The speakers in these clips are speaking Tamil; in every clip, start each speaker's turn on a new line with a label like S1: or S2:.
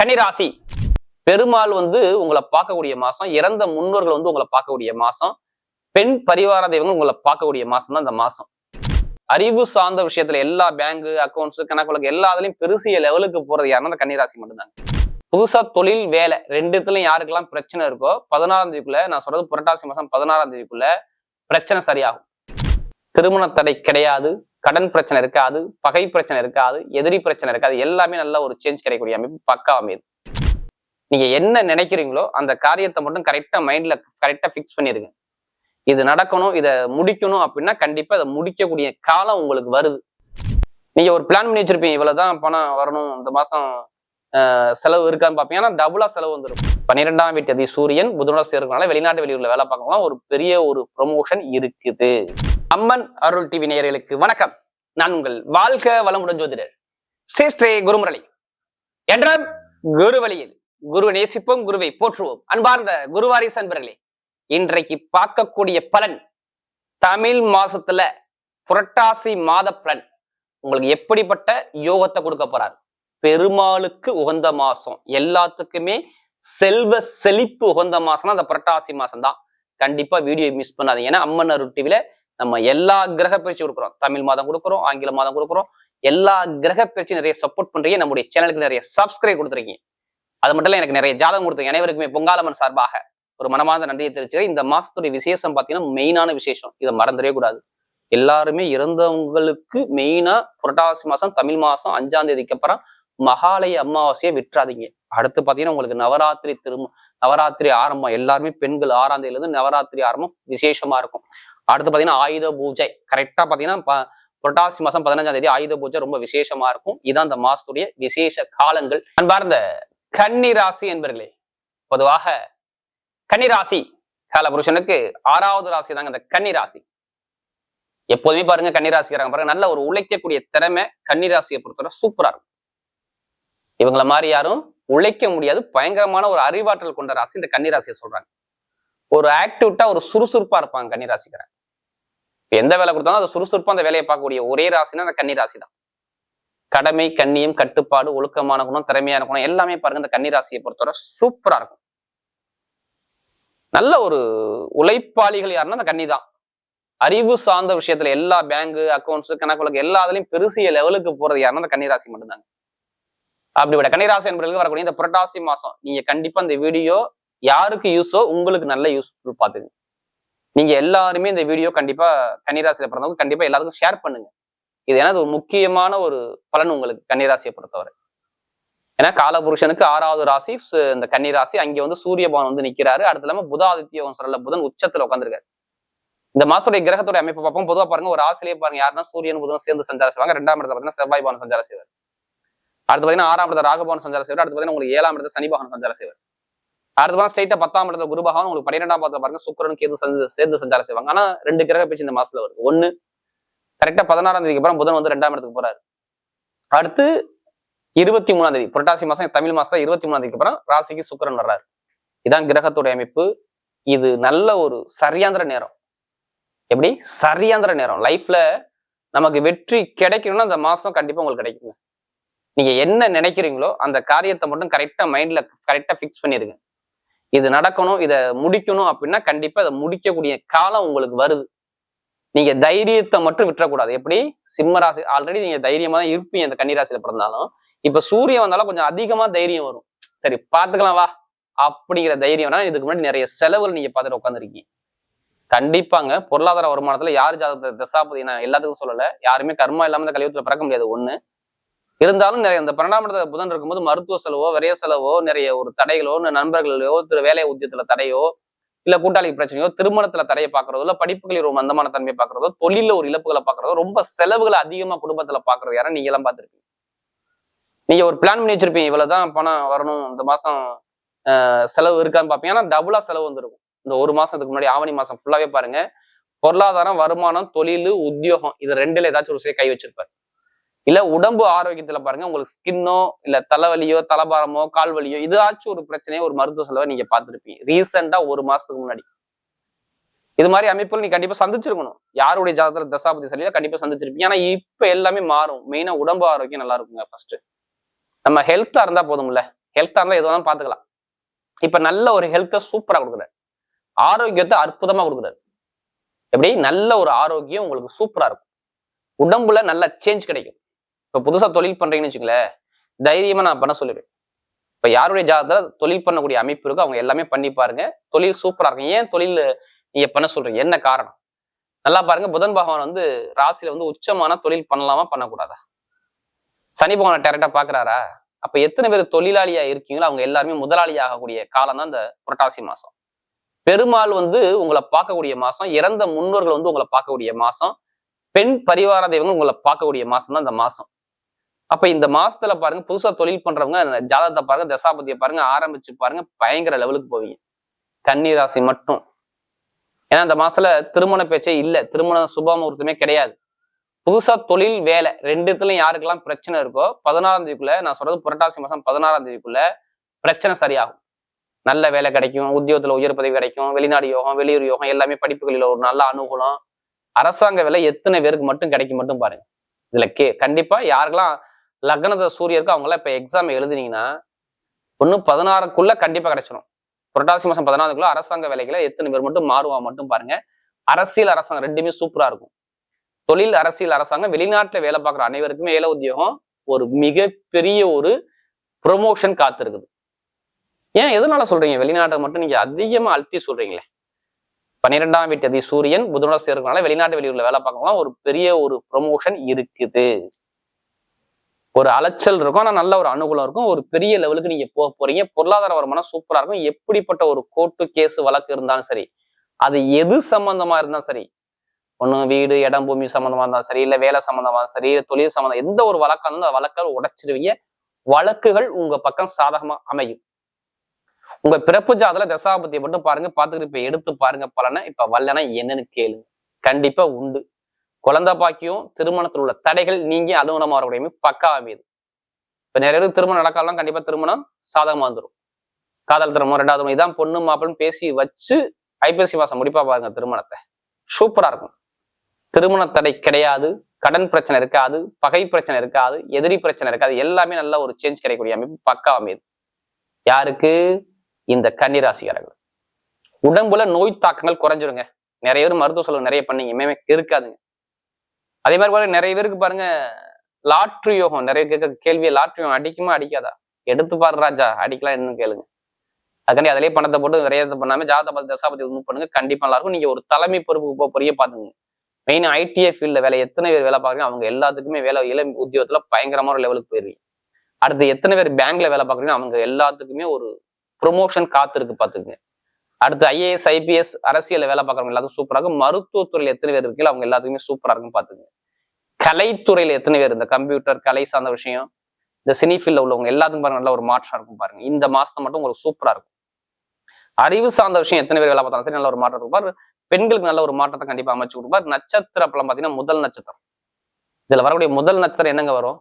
S1: கன்னிராசி. பெருமாள் வந்து உங்களை பார்க்கக்கூடிய மாசம் இறந்த முன்னோர்கள் வந்து உங்களை பார்க்கக்கூடிய மாசம் பெண் பரிவார தெய்வங்கள் உங்களை பார்க்கக்கூடிய மாசம் தான் இந்த மாசம். அறிவு சார்ந்த விஷயத்துல எல்லா பேங்க் அக்கௌண்ட்ஸ் கணக்கு வழக்கு எல்லா இதுலயும் பெருசிய லெவலுக்கு போறது யாருன்னா அந்த கன்னிராசி மட்டும்தாங்க. புதுசா தொழில் வேலை ரெண்டுத்துலயும் யாருக்கெல்லாம் பிரச்சனை இருக்கோ பதினாறாம் தேதிக்குள்ள நான் சொல்றது புரட்டாசி மாசம் பதினாறாம் தேதிக்குள்ள பிரச்சனை சரியாகும். திருமண தடை கிடையாது. கடன் பிரச்சனை இருக்காது பகை பிரச்சனை இருக்காது எதிரி பிரச்சனை இருக்காது எல்லாமே நல்ல ஒரு சேஞ்ச் கிடைக்கக்கூடிய அமைப்பு பக்கா அமையுது. நீங்க என்ன நினைக்கிறீங்களோ அந்த காரியத்தை மட்டும் கரெக்டா மைண்ட்ல கரெக்டா ஃபிக்ஸ் பண்ணிருங்க. இது நடக்கணும் இதை முடிக்கணும் அப்படின்னா கண்டிப்பா இதை முடிக்கக்கூடிய காலம் உங்களுக்கு வருது. நீங்க ஒரு பிளான் பண்ணி வச்சிருப்பீங்க இவ்வளவுதான் பணம் வரணும் இந்த மாசம் செலவு இருக்கான்னு பாப்பீங்க ஆனா டபுளா செலவு வந்துடும் பன்னிரெண்டாம் வீட்டு அதி சூரியன் புதனோட சேர்க்கனால வெளிநாட்டு வெளியூர்ல வேலை பார்க்கலாம் ஒரு பெரிய ஒரு ப்ரொமோஷன் இருக்குது. அம்மன் அருள் டிவி நேயர்களுக்கு வணக்கம். நான் உங்கள் வாழ்க வளமுடன் ஜோதிடர் ஸ்ரீ ஸ்ரீ குருமுரளி. என்ற குரு வழியில் குரு நேசிப்போம் குருவை போற்றுவோம். அன்பார்ந்த குருவாரிஸ் அன்பர்களே இன்றைக்கு பார்க்கக்கூடிய பலன் தமிழ் மாசத்துல புரட்டாசி மாத பலன். உங்களுக்கு எப்படிப்பட்ட யோகத்தை கொடுக்க போறார்? பெருமாளுக்கு உகந்த மாசம். எல்லாத்துக்குமே செல்வ செழிப்பு உகந்த மாசம்னா அந்த புரட்டாசி மாசம் தான் கண்டிப்பா வீடியோ மிஸ் பண்ணாதீங்க. ஏன்னா அம்மன் அருள் டிவில நம்ம எல்லா கிரக பயிற்சி கொடுக்குறோம். தமிழ் மாதம் கொடுக்குறோம் ஆங்கில மாதம் கொடுக்குறோம். எல்லா கிரக பயிற்சி நிறைய சப்போர்ட் பண்றீங்க. நம்முடைய சேனலுக்கு நிறைய சப்ஸ்கிரைப் கொடுத்துருக்கீங்க. அது மட்டும் இல்ல எனக்கு நிறைய ஜாதகம் கொடுத்துருங்க அனைவருக்குமே பொங்காலம்மன் சார்பாக ஒரு மனமார்ந்த நன்றியை தெரிவிச்சுக்கிறேன். இந்த மாசத்துடைய விசேஷம் பார்த்தீங்கன்னா மெயினான விசேஷம். இதை மறந்துடவே கூடாது. எல்லாருமே இறந்தவங்களுக்கு மெயினா புரட்டாசி மாசம் தமிழ் மாசம் அஞ்சாம் தேதிக்கு அப்புறம் மகாலய அமாவாசையை விட்டுறாதீங்க. அடுத்து பாத்தீங்கன்னா உங்களுக்கு நவராத்திரி திரும்ப நவராத்திரி ஆரம்பம் எல்லாருமே பெண்கள் ஆறாம் தேதியில இருந்து நவராத்திரி ஆரம்பம் விசேஷமா இருக்கும். அடுத்து பாத்தீங்கன்னா ஆயுத பூஜை. கரெக்டா பாத்தீங்கன்னா புரட்டாசி மாசம் பதினஞ்சாம் தேதி ஆயுத பூஜை ரொம்ப விசேஷமா இருக்கும். இதான் அந்த மாசத்துடைய விசேஷ காலங்கள். அன்பார்ந்த கன்னி ராசி என்பர்களே பொதுவாக கன்னி ராசி காலபுருஷனுக்கு ஆறாவது ராசி தாங்க இந்த கன்னி ராசி எப்போதுமே பாருங்க கன்னிராசிக்காரங்க பாருங்க நல்ல ஒரு உழைக்கக்கூடிய திறமை கன்னிராசியை பொறுத்தவரை சூப்பரா இருக்கும். இவங்கள மாதிரி யாரும் உழைக்க முடியாது பயங்கரமான ஒரு அறிவாற்றல் கொண்ட ராசி இந்த கன்னிராசியை சொல்றாங்க. ஒரு ஆக்டிவிட்டா ஒரு சுறுசுறுப்பா இருப்பாங்க கன்னி எந்த வேலை கொடுத்தாலும் அது சுறுசுறுப்பா அந்த வேலையை பார்க்கக்கூடிய ஒரே ராசினா அந்த கன்னிராசி தான் கடமை கண்ணியம் கட்டுப்பாடு ஒழுக்கமான குணம் திறமையான குணம் எல்லாமே பாருங்க இந்த கன்னிராசியை பொறுத்தவரை சூப்பரா இருக்கும். நல்ல ஒரு உழைப்பாளிகள் யாருன்னா அந்த கன்னி தான் அறிவு சார்ந்த விஷயத்துல எல்லா பேங்க் அக்கௌண்ட்ஸ் கணக்கு எல்லா அதுலயும் பெருசிய லெவலுக்கு போறது யாருன்னா அந்த கன்னிராசி மட்டும்தாங்க. அப்படிப்பட்ட கன்னிராசி என்பவர்களுக்கு வரக்கூடிய இந்த புரட்டாசி மாசம் நீங்க கண்டிப்பா இந்த வீடியோ யாருக்கு யூஸோ உங்களுக்கு நல்ல யூஸ்ஃபுல் பாத்துங்க நீங்க எல்லாருமே இந்த வீடியோ கண்டிப்பா கன்னிராசியில பிறந்தவங்க கண்டிப்பா எல்லாத்துக்கும் ஷேர் பண்ணுங்க. இது ஏன்னா ஒரு முக்கியமான ஒரு பலன் உங்களுக்கு கன்னிராசியை பொறுத்தவரை. ஏன்னா காலபுருஷனுக்கு ஆறாவது ராசி இந்த கன்னிராசி அங்க வந்து சூரியபவன் வந்து நிக்கிறாரு. அடுத்து இல்லாம புதாதித்ய சொல்ல புதன் உச்சத்துல உட்காந்துருக்காரு இந்த மாசத்துடைய கிரகத்துடைய அமைப்பு பார்ப்போம். பொதுவாக பாருங்க ஒரு ராசிலேயே பாருங்க யாருன்னா சூரியன் புதன் சேர்ந்து சஞ்சாரம் செய்வாங்க. ரெண்டாம் இடத்துல பாத்தீங்கன்னா செவ்வாய் பவன் சஞ்சாரம் செய்வார். அடுத்து பார்த்தீங்கன்னா ஆறாம் இடத்த ராகபவன் சஞ்சார செய்வார். அடுத்து பார்த்தீங்கன்னா உங்களுக்கு ஏழாம் இடத்த சனிபகன் சஞ்சார சஞ்சாரம் செய்வார். அடுத்து பார்த்தா ஸ்ட்ரைட்டா பத்தாம் இடத்துல குருபகவான் உங்களுக்கு பன்னிரெண்டாம் பாதத்துல பாருங்க சுக்கிரன் கேது சேர்ந்து சேர்ந்து சஞ்சாரம் செய்வாங்க. ஆனா ரெண்டு கிரக பேச்சு இந்த மாசத்துல வருது. ஒண்ணு கரெக்டா பதினாறாம் தேதிக்கு அப்புறம் புதன் வந்து ரெண்டாம் இடத்துக்கு போறாரு. அடுத்து இருபத்தி மூணாம் தேதி புரட்டாசி மாசம் தமிழ் மாசம் இருபத்தி மூணாம் தேதிக்கு அப்புறம் ராசிக்கு சுக்கிரன் வர்றாரு. இதான் கிரகத்துடைய அமைப்பு. இது நல்ல ஒரு சரியாந்திர நேரம். எப்படி? சரியாந்திர நேரம். லைஃப்ல நமக்கு வெற்றி கிடைக்கணும்னா அந்த மாசம் கண்டிப்பா உங்களுக்கு கிடைக்குங்க. நீங்க என்ன நினைக்கிறீங்களோ அந்த காரியத்தை மட்டும் கரெக்டா மைண்ட்ல கரெக்டா ஃபிக்ஸ் பண்ணிருங்க. இது நடக்கணும் இதை முடிக்கணும் அப்படின்னா கண்டிப்பா இதை முடிக்கக்கூடிய காலம் உங்களுக்கு வருது. நீங்க தைரியத்தை மட்டும் விட்டுறக்கூடாது. எப்படி? சிம்மராசி ஆல்ரெடி நீங்க தைரியமா தான் இருப்பீங்க அந்த கன்னிராசியில பிறந்தாலும். இப்ப சூரியன் வந்தாலும் கொஞ்சம் அதிகமா தைரியம் வரும். சரி பாத்துக்கலாம் வா. அப்படிங்கிற தைரியம்னா இதுக்கு முன்னாடி நிறைய செலவுகள் நீங்க பார்த்துட்டு உட்காந்துருக்கீங்க கண்டிப்பாங்க பொருளாதார வருமானத்துல யார் ஜாதகத்தை திசாபதி நான் எல்லாத்துக்கும் சொல்லல. யாருமே கர்மா இல்லாம இந்த கலியுகத்துல பிறக்க முடியாது. ஒண்ணு இருந்தாலும் நிறைய இந்த பன்னெண்டாம் இடத்துல புதன் இருக்கும்போது மருத்துவ செலவோ விரைய செலவோ நிறைய ஒரு தடைகளோ நண்பர்களோ திரு வேலை உத்தியத்துல தடையோ இல்ல கூட்டாளி பிரச்சனையோ திருமணத்துல தடையை பாக்குறதோ இல்ல படிப்புகளில் ஒரு மந்தமான தன்மையை பாக்குறதோ தொழில ஒரு இழப்புகளை பாக்குறதோ ரொம்ப செலவுகளை அதிகமா குடும்பத்துல பாக்குறது யாரும் நீங்க எல்லாம் பார்த்திருப்பீங்க நீங்க ஒரு பிளான் பண்ணி வச்சிருப்பீங்க இவ்வளவுதான் பணம் வரணும் இந்த மாசம் ஆஹ், செலவு இருக்கான்னு பாப்பீங்க ஆனா டபுளா செலவு வந்துருக்கும். இந்த ஒரு மாசத்துக்கு முன்னாடி ஆவணி மாசம் ஃபுல்லாவே பாருங்க. பொருளாதாரம் வருமானம் தொழில் உத்தியோகம் இது ரெண்டுல ஏதாச்சும் ஒரு விஷயம் கை வச்சிருப்பாரு. இல்ல உடம்பு ஆரோக்கியத்துல பாருங்க உங்களுக்கு ஸ்கின்னோ இல்ல தலைவலியோ தலைபாரமோ கால் வலியோ இதாச்சும் ஒரு பிரச்சனையோ ஒரு மருத்துவ செலவை நீங்க பார்த்துருப்பீங்க. ரீசெண்டா ஒரு மாசத்துக்கு முன்னாடி. இது மாதிரி அமைப்புகள் நீ கண்டிப்பா சந்திச்சிருக்கணும். யாருடைய ஜாதகத்துல தசாபதி சரியில்லை கண்டிப்பா சந்திச்சிருப்பீங்க. ஆனா இப்ப எல்லாமே மாறும். மெயினா உடம்பு ஆரோக்கியம் நல்லா இருக்குங்க ஃபர்ஸ்ட் நம்ம ஹெல்த்தா இருந்தா போதும்ல. ஹெல்த்தா இருந்தா எது வேணாலும் பாத்துக்கலாம் இப்ப நல்ல ஒரு ஹெல்த்தை சூப்பரா கொடுக்குறாரு. ஆரோக்கியத்தை அற்புதமா கொடுக்குறாரு. எப்படி? நல்ல ஒரு ஆரோக்கியம் உங்களுக்கு சூப்பரா இருக்கும். உடம்புல நல்ல சேஞ்ச் கிடைக்கும். இப்போ புதுசா தொழில் பண்றீங்கன்னு வச்சுங்களேன் தைரியமா நான் பண்ண சொல்லிடுவேன் இப்ப யாருடைய ஜாதகத்தில் தொழில் பண்ணக்கூடிய அமைப்பு இருக்கோ அவங்க எல்லாமே பண்ணி பாருங்க. தொழில் சூப்பரா இருக்கும். ஏன் தொழில் நீங்கள் பண்ண சொல்கிறீங்க என்ன காரணம்? நல்லா பாருங்க. புதன் பகவான் வந்து ராசியில வந்து உச்சமான தொழில் பண்ணலாமா பண்ணக்கூடாதா? சனி பகவானை டேரக்டா பாக்குறாரா? அப்ப எத்தனை பேர் தொழிலாளியா இருக்கீங்களோ அவங்க எல்லாருமே முதலாளி ஆகக்கூடிய காலம் தான் இந்த புரட்டாசி மாசம். பெருமாள் வந்து உங்களை பார்க்கக்கூடிய மாசம் இறந்த முன்னோர்கள் வந்து உங்களை பார்க்கக்கூடிய மாசம் பெண் பரிவார தெய்வங்கள் உங்களை பார்க்கக்கூடிய மாசம் தான் இந்த மாசம். அப்ப இந்த மாசத்துல பாருங்க புதுசா தொழில் பண்றவங்க அந்த ஜாதகத்தை பாருங்க தசாபதியை பாருங்க ஆரம்பிச்சு பாருங்க பயங்கர லெவலுக்கு போவீங்க. கன்னி ராசி மட்டும். ஏன்னா இந்த மாசத்துல திருமண பேச்சே இல்ல. திருமண சுபமுகூர்த்தமே கிடையாது. புதுசா தொழில் வேலை ரெண்டுத்துலயும் யாருக்கெல்லாம் பிரச்சனை இருக்கோ பதினாறாம் தேதிக்குள்ள நான் சொல்றது புரட்டாசி மாசம் பதினாறாம் தேதிக்குள்ள பிரச்சனை சரியாகும். நல்ல வேலை கிடைக்கும் உத்தியோகத்துல உயர் பதவி கிடைக்கும் வெளிநாடு யோகம் வெளியூர் யோகம் எல்லாமே படிப்புகளில் ஒரு நல்ல அனுகூலம். அரசாங்க வேலை எத்தனை பேருக்கு மட்டும் கிடைக்கும் மட்டும் பாருங்க. இதுல கே கண்டிப்பா யாருக்கெல்லாம் லக்னத சூரியருக்கு அவங்களாம் இப்ப எக்ஸாம் எழுதினீங்கன்னா ஒண்ணு பதினாறுக்குள்ள கண்டிப்பா கிடைச்சிடும் புரட்டாசி மாதம் பதினாறுக்குள்ள அரசாங்க வேலைகளை எத்தனை பேர் மட்டும் மாறுவா மட்டும் பாருங்க. அரசியல் அரசாங்கம் ரெண்டுமே சூப்பரா இருக்கும். தொழில் அரசியல் அரசாங்கம் வெளிநாட்டுல வேலை பார்க்குற அனைவருக்குமே வேலை உத்தியோகம் ஒரு மிகப்பெரிய ஒரு ப்ரொமோஷன் காத்திருக்குது. ஏன் எதனால சொல்றீங்க? வெளிநாட்டை மட்டும் நீங்க அதிகமா அழுத்தி சொல்றீங்களே. பன்னிரெண்டாம் வீட்டு சூரியன் புதனோட சேர்க்கனால வெளிநாட்டு வெளியூர்ல வேலை பார்க்கலாம் ஒரு பெரிய ஒரு ப்ரொமோஷன் இருக்குது. ஒரு அலைச்சல் இருக்கும். ஆனா நல்ல ஒரு அனுகூலம் இருக்கும். ஒரு பெரிய லெவலுக்கு நீங்க போக போறீங்க. பொருளாதார வருமானம் சூப்பரா இருக்கும். எப்படிப்பட்ட ஒரு கோர்ட்டு கேஸ் வழக்கு இருந்தாலும் சரி அது எது சம்பந்தமா இருந்தாலும் சரி ஒண்ணு வீடு இடம் பூமி சம்பந்தமா இருந்தாலும் சரி இல்ல வேலை சம்பந்தமா இருந்தாலும் சரி தொழில் சம்மந்தம் எந்த ஒரு வழக்காக இருந்தாலும் அந்த வழக்கை உடைச்சிருவீங்க. வழக்குகள் உங்க பக்கம் சாதகமா அமையும். உங்க பிறப்பு ஜாதல தசாபதியை மட்டும் பாருங்க. பார்த்துக்கிட்டு இப்போ எடுத்து பாருங்க பலனை. இப்ப வல்லனா என்னன்னு கேளுங்க. கண்டிப்பா உண்டு. குழந்தை பாக்கியம் திருமணத்தில் உள்ள தடைகள் நீங்க அலுவலமா வரக்கூடிய பக்கா அமையுது இப்ப நிறைய பேருக்கு திருமணம் நடக்கலாம் கண்டிப்பா திருமணம் சாதகமா வந்துடும் காதல் திருமணம் ரெண்டாவது இதான் பொண்ணு மாப்பிள்ளைன்னு பேசி வச்சு ஐப்பசி மாசம் முடிப்பா பாருங்க திருமணத்தை. சூப்பரா இருக்கும். திருமண தடை கிடையாது கடன் பிரச்சனை இருக்காது பகை பிரச்சனை இருக்காது எதிரி பிரச்சனை இருக்காது எல்லாமே நல்ல ஒரு சேஞ்ச் கிடைக்கக்கூடிய அமைப்பு பக்கா அமையுது. யாருக்கு? இந்த கன்னிராசிக்காரர்கள். உடம்புல நோய் தாக்கங்கள் குறைஞ்சிருங்க. நிறைய பேர் மருத்துவ செலவு நிறைய பண்ணீங்க. மேமே இருக்காதுங்க. அதே மாதிரி பாருங்க நிறைய பேருக்கு பாருங்க லாட்ரி யோகம் நிறைய கேட்க கேள்வியை லாட்ரி யோகம் அடிக்குமா அடிக்காதா? எடுத்து பாரு ராஜா அடிக்கலாம் இன்னும் கேளுங்க. அதுக்காண்டி அதிலே பணத்தை போட்டு நிறைய பண்ணாம ஜாதக பத்தி தசாபதி மூவ் பண்ணுங்க கண்டிப்பா நல்லா இருக்கும் நீங்க ஒரு தலைமை பொறுப்புக்கு போக போறிய பாத்துங்க மெயின் ஐடிஐ ஃபீல்ட்ல வேலை எத்தனை பேர் வேலை பார்க்குறீங்க அவங்க எல்லாத்துக்குமே வேலை இளம் உத்தியோகத்துல பயங்கரமான ஒரு லெவலுக்கு போயிருவீங்க. அடுத்து எத்தனை பேர் பேங்க்ல வேலை பார்க்குறீங்க அவங்க எல்லாத்துக்குமே ஒரு ப்ரொமோஷன் காத்து இருக்கு பாத்துக்குங்க அடுத்து ஐஏஎஸ் ஐபிஎஸ் அரசியல் வேலை பார்க்குறவங்க எல்லாத்துக்கும் சூப்பரா இருக்கும். மருத்துவத்துறையில் எத்தனை பேர் இருக்கீங்களோ அவங்க எல்லாத்துக்குமே சூப்பரா இருக்கும் பார்த்துங்க. கலைத்துறையில எத்தனை பேர்? இந்த கம்ப்யூட்டர் கலை சார்ந்த விஷயம் இந்த சினிஃபீல்டில் உள்ளவங்க எல்லாத்துக்கும் பாருங்க நல்ல ஒரு மாற்றம் இருக்கும் பாருங்க. இந்த மாசத்தை மட்டும் உங்களுக்கு சூப்பரா இருக்கும். அறிவு சார்ந்த விஷயம் எத்தனை பேர் வேலை பார்த்தாலும் சரி நல்ல ஒரு மாற்றம் இருக்கும். பாரு பெண்களுக்கு நல்ல ஒரு மாற்றத்தை கண்டிப்பா அமைச்சு கொடுப்பார். நட்சத்திர பலம் பாத்தீங்கன்னா முதல் நட்சத்திரம். இதுல வரக்கூடிய முதல் நட்சத்திரம் என்னங்க வரும்?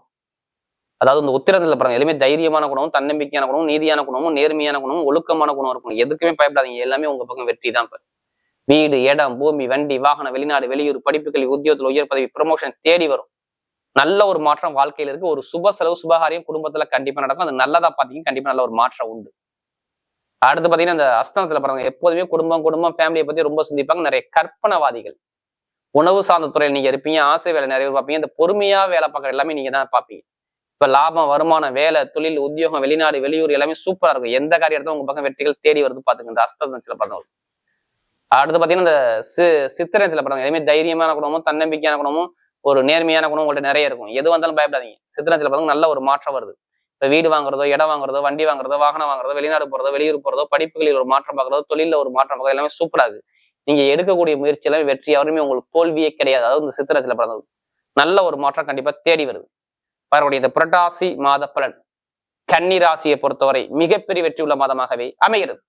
S1: அதாவது இந்த உத்திரத்துல பாருங்க எதுவுமே தைரியமான குணமும் தன்னம்பிக்கையான குணமும் நீதியான குணமும் நேர்மையான குணமும் ஒழுக்கமான குணம் இருக்கும் எதுக்குமே பயப்படாதீங்க. எல்லாமே உங்க பக்கம் வெற்றி தான் வீடு இடம் பூமி வண்டி வாகனம் வெளிநாடு வெளியூர் படிப்புகள் உத்தியோகத்துல உயர் பதவி ப்ரமோஷன் தேடி வரும். நல்ல ஒரு மாற்றம் வாழ்க்கையில இருக்கு. ஒரு சுப செலவு சுபகாரியம் குடும்பத்துல கண்டிப்பா நடக்கும். அது நல்லதா பாத்தீங்க கண்டிப்பா நல்ல ஒரு மாற்றம் உண்டு. அடுத்து பாத்தீங்கன்னா இந்த அஸ்தானத்துல பாருங்க எப்போதுமே குடும்பம் குடும்பம் ஃபேமிலியை பத்தி ரொம்ப சிந்திப்பாங்க. நிறைய கற்பனவாதிகள். உணவு சார்ந்த துறையில் நீங்க இருப்பீங்க ஆசை வேலை நிறைய பார்ப்பீங்க. இந்த பொறுமையா வேலை பார்க்குற எல்லாமே நீங்க தான் பார்ப்பீங்க. இப்ப லாபம் வருமானம் வேலை தொழில் உத்தியோகம் வெளிநாடு வெளியூர் எல்லாமே சூப்பரா இருக்கும். எந்த காரியத்தை உங்க பக்கம் வெற்றிகள் தேடி வருது பாத்துங்க இந்த அஸ்தனத்துல பாருங்க அடுத்து பாத்தீங்கன்னா இந்த சி சித்திரன்ஸ்ல படம் எதுவுமே தைரியமான குணமும் தன்னம்பிக்கையான குணமும் ஒரு நேர்மையான குணம் உங்கள்கிட்ட நிறைய இருக்கும். எது வந்தாலும் பயப்படாதீங்க. சித்திரன்ஸ்ல பாருங்க நல்ல ஒரு மாற்றம் வருது. இப்போ வீடு வாங்குறதோ இடம் வாங்குறதோ வண்டி வாங்குறதோ வாகனம் வாங்குறதோ வெளிநாடு போறதோ வெளியூர் போறதோ படிப்புகளில் ஒரு மாற்றம் பார்க்குறதோ தொழில ஒரு மாற்றம் பார்க்குறது எல்லாமே சூப்பராக இருக்கு. நீங்க எடுக்கக்கூடிய முயற்சி எல்லாமே வெற்றி யாருமே உங்களுக்கு தோல்வியே கிடையாது. அதாவது இந்த சித்திரத்துல படம் நல்ல ஒரு மாற்றம் கண்டிப்பா தேடி வருது. வரக்கூடிய இந்த புரட்டாசி மாத பலன் கன்னி ராசியை பொறுத்தவரை மிகப்பெரிய வெற்றி உள்ள மாதமாகவே அமைகிறது.